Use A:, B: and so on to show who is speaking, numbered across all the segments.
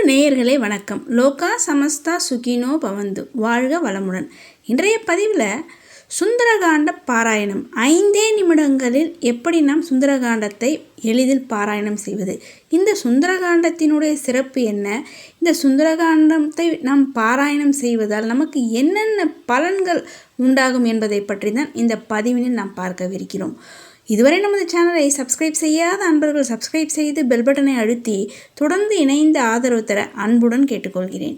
A: அன்பு நேயர்களே வணக்கம். லோகா சமஸ்தா சுகினோ பவந்து. வாழ்க வளமுடன். இன்றைய பதிவில் சுந்தரகாண்ட பாராயணம். ஐந்தே நிமிடங்களில் எப்படி நாம் சுந்தரகாண்டத்தை எளிதில் பாராயணம் செய்வது? இந்த சுந்தரகாண்டத்தினுடைய சிறப்பு என்ன? இந்த சுந்தரகாண்டத்தை நாம் பாராயணம் செய்வதால் நமக்கு என்னென்ன பலன்கள் உண்டாகும் என்பதை பற்றி தான் இந்த பதிவினில் நாம் பார்க்கவிருக்கிறோம். இதுவரை நமது சேனலை சப்ஸ்கிரைப் செய்யாத அன்பர்கள் சப்ஸ்கிரைப் செய்து பெல் பட்டனை அழுத்தி தொடர்ந்து இணைந்து ஆதரவு தர அன்புடன் கேட்டுக்கொள்கிறேன்.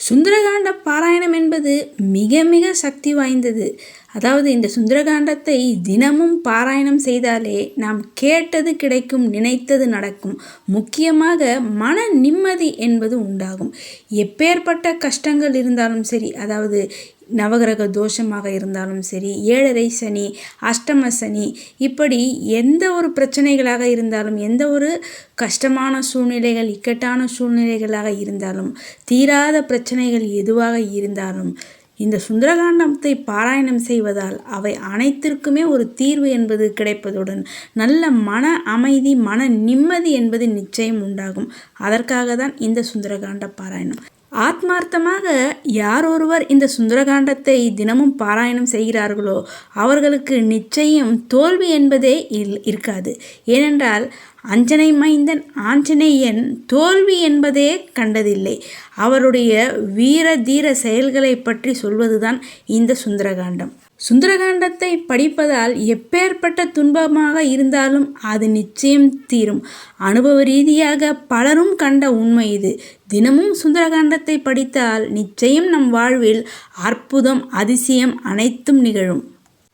A: சுந்தரகாண்ட பாராயணம் என்பது மிக மிக சக்தி வாய்ந்தது. அதாவது இந்த சுந்தரகாண்டத்தை தினமும் பாராயணம் செய்தாலே நாம் கேட்டது கிடைக்கும் நினைத்தது நடக்கும். முக்கியமாக மன நிம்மதி என்பது உண்டாகும். எப்பேற்பட்ட கஷ்டங்கள் இருந்தாலும் சரி அதாவது நவகிரக தோஷமாக இருந்தாலும் சரி ஏழரை சனி அஷ்டம சனி இப்படி எந்த ஒரு பிரச்சனைகளாக இருந்தாலும் எந்த ஒரு கஷ்டமான சூழ்நிலைகள் இக்கட்டான சூழ்நிலைகளாக இருந்தாலும் தீராத பிரச்சனைகள் எதுவாக இருந்தாலும் இந்த சுந்தரகாண்டத்தை பாராயணம் செய்வதால் அவை அனைத்திற்குமே ஒரு தீர்வு என்பது கிடைப்பதுடன் நல்ல மன அமைதி மன நிம்மதி என்பது நிச்சயம் உண்டாகும். அதற்காக தான் இந்த சுந்தரகாண்ட பாராயணம். ஆத்மார்த்தமாக யார் ஒருவர் இந்த சுந்தரகாண்டத்தை தினமும் பாராயணம் செய்கிறார்களோ அவர்களுக்கு நிச்சயம் தோல்வி என்பதே இல் இருக்காது. ஏனென்றால் அஞ்சனை மைந்தன் ஆஞ்சநேயன் தோல்வி என்பதே கண்டதில்லை. அவருடைய வீர தீர செயல்களை பற்றி சொல்வதுதான் இந்த சுந்தரகாண்டம். சுந்தரகாண்டத்தை படிப்பதால் எப்பேற்பட்ட துன்பமாக இருந்தாலும் அது நிச்சயம் தீரும். அனுபவ ரீதியாக பலரும் கண்ட உண்மை இது. தினமும் சுந்தரகாண்டத்தை படித்தால் நிச்சயம் நம் வாழ்வில் அற்புதம் அதிசயம் அனைத்தும் நிகழும்.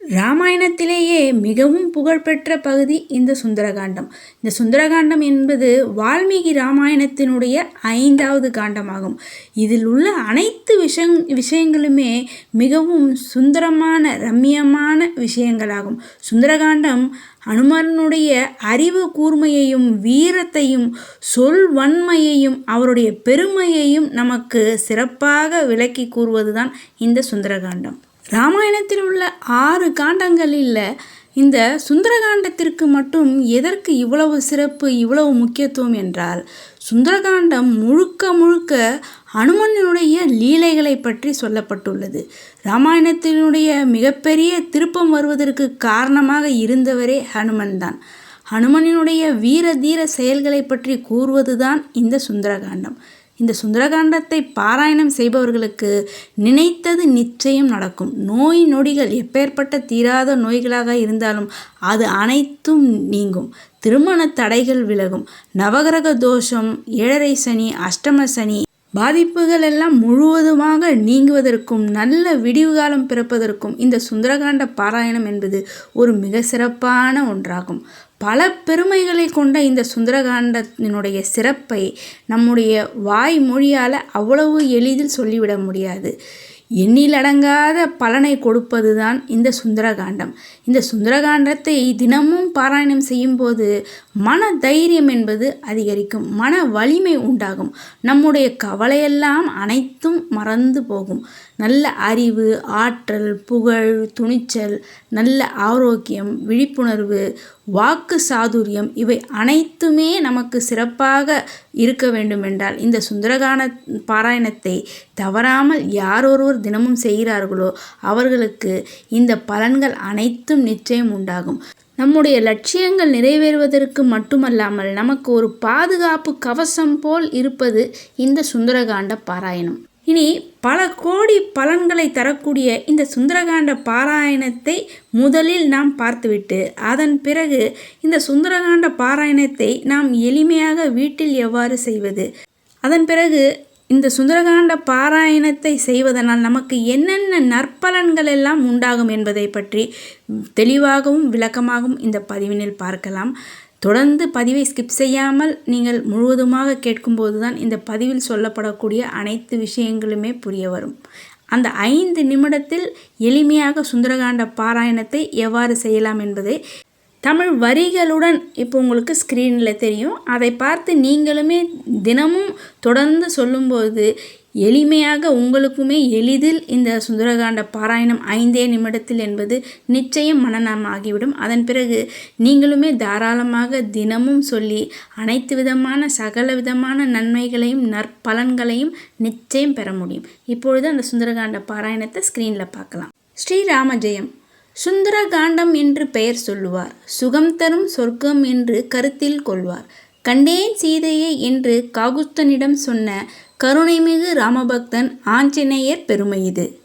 A: ராமாயணத்திலேயே மிகவும் புகழ்பெற்ற பகுதி இந்த சுந்தரகாண்டம். இந்த சுந்தரகாண்டம் என்பது வால்மீகி ராமாயணத்தினுடைய ஐந்தாவது காண்டமாகும். இதில் உள்ள அனைத்து விஷங் விஷயங்களுமே மிகவும் சுந்தரமான ரம்மியமான விஷயங்களாகும். சுந்தரகாண்டம் அனுமனுடைய அறிவு கூர்மையையும் வீரத்தையும் சொல் வன்மையையும் அவருடைய பெருமையையும் நமக்கு சிறப்பாக விளக்கி கூறுவதுதான் இந்த சுந்தரகாண்டம். ராமாயணத்தில் உள்ள ஆறு காண்டங்களில் இந்த சுந்தரகாண்டத்திற்கு மட்டும் எதற்கு இவ்வளவு சிறப்பு இவ்வளவு முக்கியத்துவம் என்றால் சுந்தரகாண்டம் முழுக்க முழுக்க அனுமனுடைய லீலைகளை பற்றி சொல்லப்பட்டுள்ளது. ராமாயணத்தினுடைய மிகப்பெரிய திருப்பம் வருவதற்கு காரணமாக இருந்தவரே ஹனுமன் தான். ஹனுமனினுடைய வீர தீர செயல்களை பற்றி கூறுவதுதான் இந்த சுந்தரகாண்டம். இந்த சுந்தரகாண்டத்தை பாராயணம் செய்பவர்களுக்கு நினைத்தது நிச்சயம் நடக்கும். நோய் நொடிகள் எப்பேற்பட்ட தீராத நோய்களாக இருந்தாலும் அது அனைத்தும் நீங்கும். திருமண தடைகள் விலகும். நவகிரக தோஷம் ஏழரை சனி அஷ்டம சனி பாதிப்புகள் எல்லாம் முழுவதுமாக நீங்குவதற்கும் நல்ல விடிவு காலம் பிறப்பதற்கும் இந்த சுந்தரகாண்ட பாராயணம் என்பது ஒரு மிக சிறப்பான ஒன்றாகும். பல பெருமைகளை கொண்ட இந்த சுந்தரகாண்டத்தினுடைய சிறப்பை நம்முடைய வாய் மொழியால் அவ்வளவு எளிதில் சொல்லிவிட முடியாது. எண்ணிலடங்காத பலனை கொடுப்பது தான் இந்த சுந்தரகாண்டம். இந்த சுந்தரகாண்டத்தை தினமும் பாராயணம் செய்யும்போது மன தைரியம் என்பது அதிகரிக்கும் மன வலிமை உண்டாகும். நம்முடைய கவலையெல்லாம் அனைத்தும் மறந்து போகும். நல்ல அறிவு ஆற்றல் புகழ் துணிச்சல் நல்ல ஆரோக்கியம் விழிப்புணர்வு வாக்கு சாதுரியம் இவை அனைத்துமே நமக்கு சிறப்பாக இருக்க வேண்டுமென்றால் இந்த சுந்தரகான பாராயணத்தை தவறாமல் யாரொருவர் தினமும் செய்கிறார்களோ அவர்களுக்கு இந்த பலன்கள் அனைத்தும் நிச்சயம் உண்டாகும். நம்முடைய லட்சியங்கள் நிறைவேறுவதற்கு மட்டுமல்லாமல் நமக்கு ஒரு பாதுகாப்பு கவசம் போல் இருப்பது இந்த சுந்தரகாண்ட பாராயணம். இனி பல கோடி பலன்களை தரக்கூடிய இந்த சுந்தரகாண்ட பாராயணத்தை முதலில் நாம் பார்த்துவிட்டு அதன் பிறகு இந்த சுந்தரகாண்ட பாராயணத்தை நாம் எளிமையாக வீட்டில் எவ்வாறு செய்வது? அதன் பிறகு இந்த சுந்தரகாண்ட பாராயணத்தை செய்வதனால் நமக்கு என்னென்ன நற்பலன்கள் எல்லாம் உண்டாகும் என்பதை பற்றி தெளிவாகவும் விளக்கமாகவும் இந்த பதிவினில் பார்க்கலாம். தொடர்ந்து பதிவை ஸ்கிப் செய்யாமல் நீங்கள் முழுவதுமாக கேட்கும்போது தான் இந்த பதிவில் சொல்லப்படக்கூடிய அனைத்து விஷயங்களுமே புரிய வரும். அந்த ஐந்து நிமிடத்தில் எளிமையாக சுந்தரகாண்ட பாராயணத்தை எவ்வாறு செய்யலாம் என்பதை தமிழ் வரிகளுடன் இப்போ உங்களுக்கு ஸ்க்ரீனில் தெரியும். அதை பார்த்து நீங்களுமே தினமும் தொடர்ந்து சொல்லும்போது எளிமையாக உங்களுக்குமே எளிதில் இந்த சுந்தரகாண்ட பாராயணம் ஐந்தே நிமிடத்தில் என்பது நிச்சயம் மனநமாகிவிடும் அதன் பிறகு நீங்களுமே தாராளமாக தினமும் சொல்லி அனைத்து விதமான சகல விதமான நன்மைகளையும் நற்பலன்களையும் நிச்சயம் பெற முடியும். இப்பொழுது அந்த சுந்தரகாண்ட பாராயணத்தை ஸ்க்ரீனில் பார்க்கலாம். ஸ்ரீராம ஜெயம் சுந்தரகாண்டம் என்று பெயர் சொல்லுவார். சுகம் தரும் சொர்க்கம் என்று கருத்தில் கொள்வார். கண்டேன் சீதையை என்று காகுஸ்தனிடம் சொன்ன கருணைமிகு ராமபக்தன் ஆஞ்சநேயர் பெருமை இது.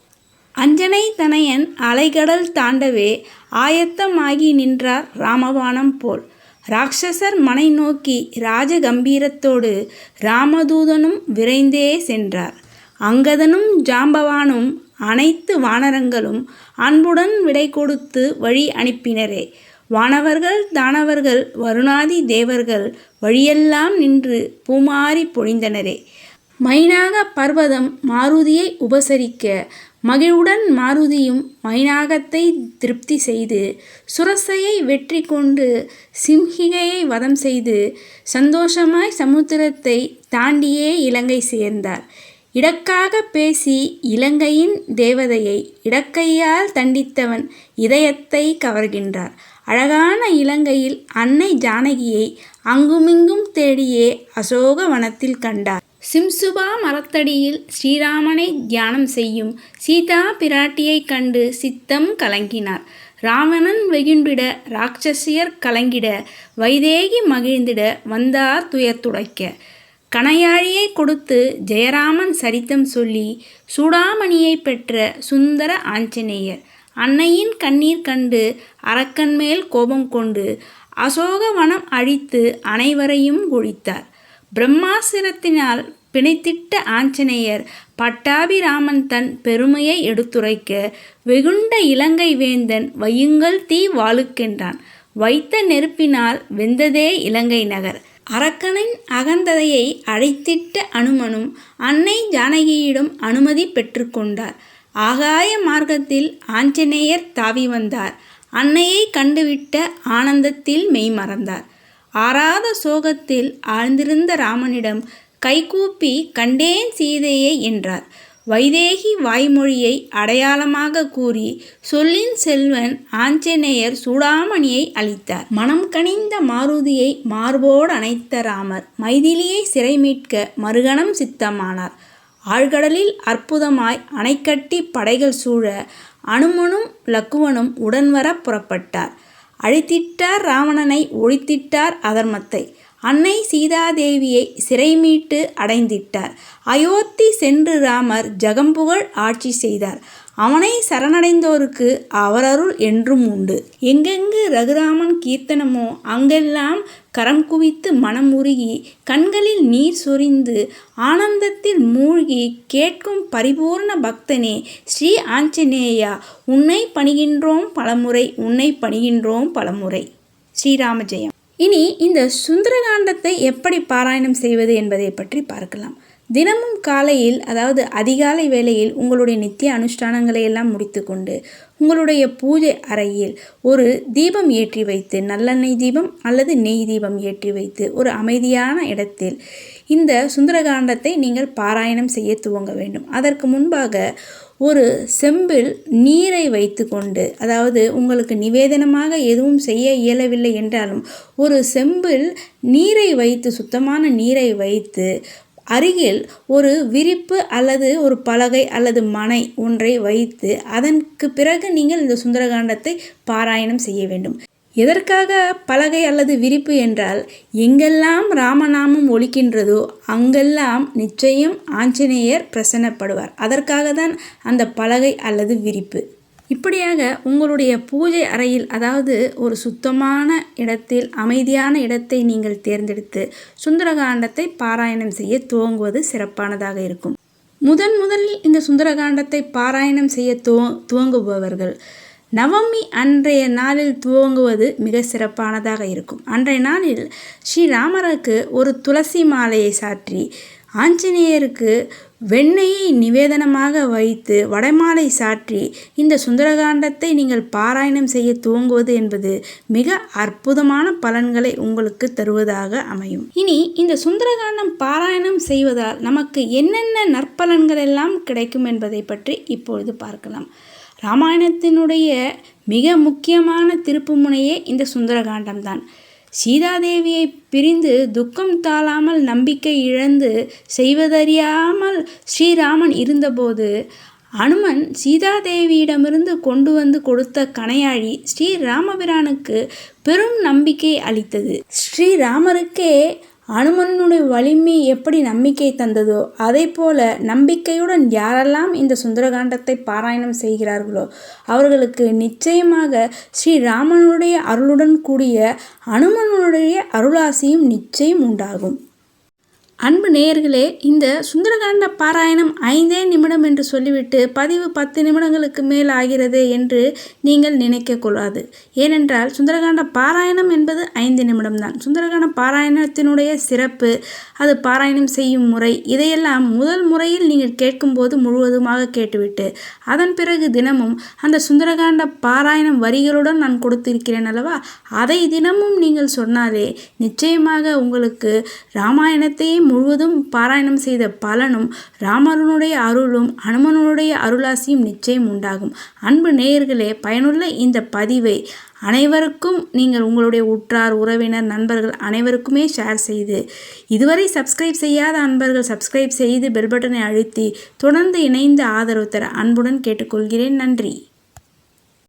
A: அஞ்சனை தனையன் அலைகடல் தாண்டவே ஆயத்தமாகி நின்றார் ராமபானம் போல். ராட்சசர் மனை நோக்கி ராஜகம்பீரத்தோடு ராமதூதனும் விரைந்தே சென்றார். அங்கதனும் ஜாம்பவானும் அனைத்து வானரங்களும் அன்புடன் விடை கொடுத்து வழி அனுப்பினரே. வானவர்கள் தானவர்கள் வருணாதி தேவர்கள் வழியெல்லாம் நின்று பூமாறி பொழிந்தனரே. மைனாக பர்வதம் மாருதியை உபசரிக்க மகிழ்வுடன் மாருதியும் மைனாகத்தை திருப்தி செய்து சுரசையை வெற்றி கொண்டு சிம்ஹிகையை வதம் செய்து சந்தோஷமாய் சமுத்திரத்தை தாண்டியே இலங்கை சேர்ந்தார். இடக்காக பேசி இலங்கையின் தேவதையை இடக்கையால் தண்டித்தவன் இதயத்தை கவர்கின்றார். அழகான இலங்கையில் அன்னை ஜானகியை அங்குமிங்கும் தேடியே அசோக வனத்தில் கண்டார். சிம்சுபா மரத்தடியில் ஸ்ரீராமனை தியானம் செய்யும் சீதா பிராட்டியைக் கண்டு சித்தம் கலங்கினார். ராவணன் வெகுண்டிட ராட்சசியர் கலங்கிட வைதேகி மகிழ்ந்திட வந்தார் துயர் துடைக்க. கணையாழியை கொடுத்து ஜெயராமன் சரித்தம் சொல்லி சூடாமணியை பெற்ற சுந்தர ஆஞ்சநேயர். அன்னையின் கண்ணீர் கண்டு அரக்கன் மேல் கோபம் கொண்டு அசோகவனம் அழித்து அனைவரையும் ஒழித்தார். பிரம்மாசிரத்தினால் பிணைத்திட்ட ஆஞ்சநேயர் பட்டாபிராமன் தன் பெருமையை எடுத்துரைக்க வெகுண்ட இலங்கை வேந்தன் வையுங்கள் தீ வாழுக்கென்றான் வைத்த நெருப்பினால் வெந்ததே இலங்கை நகர் அரக்கனின் அகந்ததையை அழைத்திட்ட அனுமனும் அன்னை ஜானகியிடம் அனுமதி பெற்றுக்கொண்டார் ஆகாய மார்க்கத்தில் ஆஞ்சநேயர் தாவி வந்தார். அன்னையை கண்டுவிட்ட ஆனந்தத்தில் மெய்மறந்தார் ஆறாத சோகத்தில் ஆழ்ந்திருந்த ராமனிடம் கைகூப்பி கண்டேன் சீதையை என்றார். வைதேகி வாய்மொழியை அடையாளமாக கூறி சொல்லின் செல்வன் ஆஞ்சநேயர் சூடாமணியை அளித்தார் மனம் கனிந்த மாருதியை மார்போடு அணைத்த ராமர் மைதிலியை சிறை மீட்க மறுகணம் சித்தமானார். ஆழ்கடலில் அற்புதமாய் அணைக்கட்டி படைகள் சூழ அனுமனும் லக்குவனும் உடன்வர புறப்பட்டார். அழித்திட்டார் ராவணனை ஒழித்திட்டார் அதர்மத்தை. அன்னை சீதாதேவியை சிறை மீட்டு அடைந்திட்டார். அயோத்தி சென்று ராமர் ஜகம்புகழ் ஆட்சி செய்தார். அவனை சரணடைந்தோருக்கு அவரருள் என்றும் உண்டு. எங்கெங்கு ரகுராமன் கீர்த்தனமோ அங்கெல்லாம் கரம் குவித்து மனம் உருகி கண்களில் நீர் சொரிந்து ஆனந்தத்தில் மூழ்கி கேட்கும் பரிபூர்ண பக்தனே ஸ்ரீ ஆஞ்சநேயா உன்னை பணிகின்றோம் பலமுறை உன்னை பணிகின்றோம் பலமுறை. ஸ்ரீராம ஜெயம். இனி இந்த சுந்தரகாண்டத்தை எப்படி பாராயணம் செய்வது என்பதை பற்றி பார்க்கலாம். தினமும் காலையில் அதாவது அதிகாலை வேளையில் உங்களுடைய நித்திய அனுஷ்டானங்களை எல்லாம் முடித்துக்கொண்டு உங்களுடைய பூஜை அறையில் ஒரு தீபம் ஏற்றி வைத்து நல்லெண்ணெய் தீபம் அல்லது நெய் தீபம் ஏற்றி வைத்து ஒரு அமைதியான இடத்தில் இந்த சுந்தரகாண்டத்தை நீங்கள் பாராயணம் செய்ய துவங்க வேண்டும். அதற்கு முன்பாக ஒரு செம்பில் நீரை வைத்து கொண்டு அதாவது உங்களுக்கு நிவேதனமாக எதுவும் செய்ய இயலவில்லை என்றாலும் ஒரு செம்பில் நீரை வைத்து சுத்தமான நீரை வைத்து அருகில் ஒரு விரிப்பு அல்லது ஒரு பலகை அல்லது மனை ஒன்றை வைத்து அதற்கு பிறகு நீங்கள் இந்த சுந்தரகாண்டத்தை பாராயணம் செய்ய வேண்டும். எதற்காக பலகை அல்லது விரிப்பு என்றால் எங்கெல்லாம் ராமநாமம் ஒலிக்கின்றதோ அங்கெல்லாம் நிச்சயம் ஆஞ்சநேயர் பிரசன்னப்படுவார். அதற்காக தான் அந்த பலகை அல்லது விரிப்பு. இப்படியாக உங்களுடைய பூஜை அறையில் அதாவது ஒரு சுத்தமான இடத்தில் அமைதியான இடத்தை நீங்கள் தேர்ந்தெடுத்து சுந்தரகாண்டத்தை பாராயணம் செய்ய துவங்குவது சிறப்பானதாக இருக்கும். முதன் முதலில் இந்த சுந்தரகாண்டத்தை பாராயணம் செய்ய துவ துவங்குபவர்கள் நவமி அன்றைய நாளில் துவங்குவது மிக சிறப்பானதாக இருக்கும். அன்றைய நாளில் ஸ்ரீராமருக்கு ஒரு துளசி மாலையை சாற்றி ஆஞ்சநேயருக்கு வெண்ணெயை நிவேதனமாக வைத்து வடமாலை சாற்றி இந்த சுந்தரகாண்டத்தை நீங்கள் பாராயணம் செய்ய துவங்குவது என்பது மிக அற்புதமான பலன்களை உங்களுக்கு தருவதாக அமையும். இனி இந்த சுந்தரகாண்டம் பாராயணம் செய்வதால் நமக்கு என்னென்ன நற்பலன்கள் எல்லாம் கிடைக்கும் என்பதை பற்றி இப்பொழுது பார்க்கலாம். ராமாயணத்தினுடைய மிக முக்கியமான திருப்புமுனையே இந்த சுந்தரகாண்டம்தான். சீதாதேவியை பிரிந்து துக்கம் தாழாமல் நம்பிக்கை இழந்து செய்வதறியாமல் ஸ்ரீராமன் இருந்தபோது அனுமன் சீதாதேவியிடமிருந்து கொண்டு வந்து கொடுத்த கணையாழி ஸ்ரீராமபிரானுக்கு பெரும் நம்பிக்கை அளித்தது. ஸ்ரீராமருக்கே அனுமனுடைய வலிமை எப்படி நம்பிக்கை தந்ததோ அதே போல நம்பிக்கையுடன் யாரெல்லாம் இந்த சுந்தரகாண்டத்தை பாராயணம் செய்கிறார்களோ அவர்களுக்கு நிச்சயமாக ஸ்ரீராமனுடைய அருளுடன் கூடிய அனுமனுடைய அருளாசியும் நிச்சயம் உண்டாகும். அன்பு நேயர்களே இந்த சுந்தரகாண்ட பாராயணம் ஐந்தே நிமிடம் என்று சொல்லிவிட்டு பதிவு பத்து நிமிடங்களுக்கு மேல் ஆகிறது என்று நீங்கள் நினைக்கக்கூடாது ஏனென்றால் சுந்தரகாண்ட பாராயணம் என்பது ஐந்து நிமிடம்தான். சுந்தரகாண்ட பாராயணத்தினுடைய சிறப்பு அது பாராயணம் செய்யும் முறை இதையெல்லாம் முதல் முறையில் நீங்கள் கேட்கும்போது முழுவதுமாக கேட்டுவிட்டு அதன் பிறகு தினமும் அந்த சுந்தரகாண்ட பாராயணம் வரிகளுடன் நான் கொடுத்திருக்கிறேன் அல்லவா? அதை தினமும் நீங்கள் சொன்னாலே நிச்சயமாக உங்களுக்கு ராமாயணத்தையும் முழுவதும் பாராயணம் செய்த பலனும் ராமனுடைய அருளும் அனுமனுடைய அருளாசியும் நிச்சயம் உண்டாகும். அன்பு நேயர்களே பயனுள்ள இந்த பதிவை அனைவருக்கும் நீங்கள் உங்களுடைய உற்றார் உறவினர் நண்பர்கள் அனைவருக்குமே ஷேர் செய்து இதுவரை சப்ஸ்கிரைப் செய்யாத அன்பர்கள் சப்ஸ்கிரைப் செய்து பெல் பட்டனை அழுத்தி தொடர்ந்து இணைந்து ஆதரவு தர அன்புடன் கேட்டுக்கொள்கிறேன். நன்றி.